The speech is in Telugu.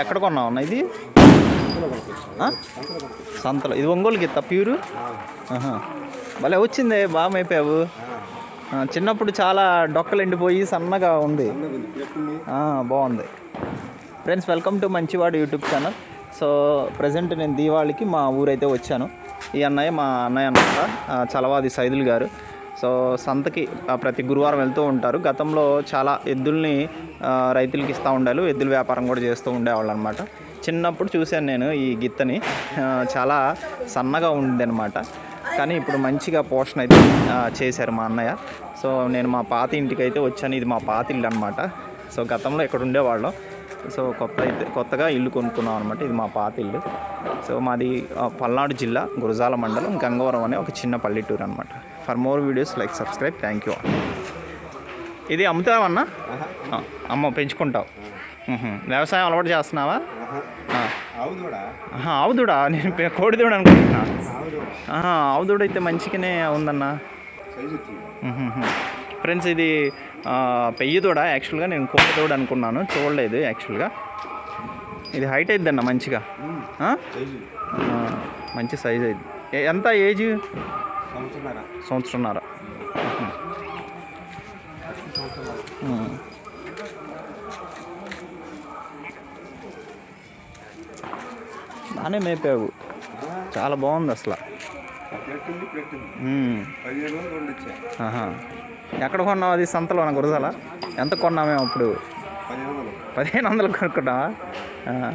ఎక్కడ కొన్నావు అన్న ఇది? సంతలో. ఇది ఒంగోలు గిత్త ప్యూరు? భలే వచ్చింది బాగా చిన్నప్పుడు చాలా డొక్కలు ఎండిపోయి సన్నగా ఉంది. బాగుంది. ఫ్రెండ్స్ వెల్కమ్ టు మంచివాడు యూట్యూబ్ ఛానల్ సో ప్రజెంట్ నేను దీవాళికి మా ఊరైతే వచ్చాను. ఈ అన్నయ్య మా అన్నయ్య అన్నమాట చలవాది సైదులు గారు. సో సంతకి ప్రతి గురువారం వెళ్తూ ఉంటారు. గతంలో చాలా ఎద్దుల్ని రైతులకి ఇస్తూ ఉండాలి ఎద్దుల వ్యాపారం కూడా చేస్తూ ఉండేవాళ్ళు అనమాట చిన్నప్పుడు చూశాను నేను ఈ గిత్తని చాలా సన్నగా ఉండేదన్నమాట కానీ ఇప్పుడు మంచిగా పోషణ అయితే చేశారు మా అన్నయ్య. సో నేను మా పాత ఇంటికి అయితే వచ్చాను. ఇది మా పాత ఇల్లు అనమాట సో గతంలో ఇక్కడ ఉండేవాళ్ళం. సో కొత్త అయితే కొత్తగా ఇల్లు కొనుక్కున్నాం అనమాట ఇది మా పాత ఇల్లు. సో మాది పల్నాడు జిల్లా గురజాల మండలం గంగవరం అనే ఒక చిన్న పల్లెటూరు అనమాట for more videos like subscribe thank you ఇది అమ్ముతావన్నా అమ్మ పెంచుకుంటావు. వ్యవసాయం అలవాటు చేస్తున్నావా? ఆవుదుడా? నేను కోడిదూడ అనుకుంటున్నా. ఆవుదూడ. అయితే మంచిగానే ఉందన్న. ఫ్రెండ్స్ ఇది పెయ్యి దూడ యాక్చువల్గా నేను కోడి దూడ అనుకున్నాను. చూడలేదు యాక్చువల్గా ఇది హైట్ అయిద్దన్న మంచిగా. మంచి సైజ్ అయింది ఎంత ఏజ్ సంవత్సరంన్నర. ఉమ్. బాగానే మేపావు. చాలా బాగుంది అసలు. ఎక్కడ కొన్నావు అది సంతలో గురజాల? ఎంత కొన్నామేమో అప్పుడు? పదిహేను వందలు. ఆ.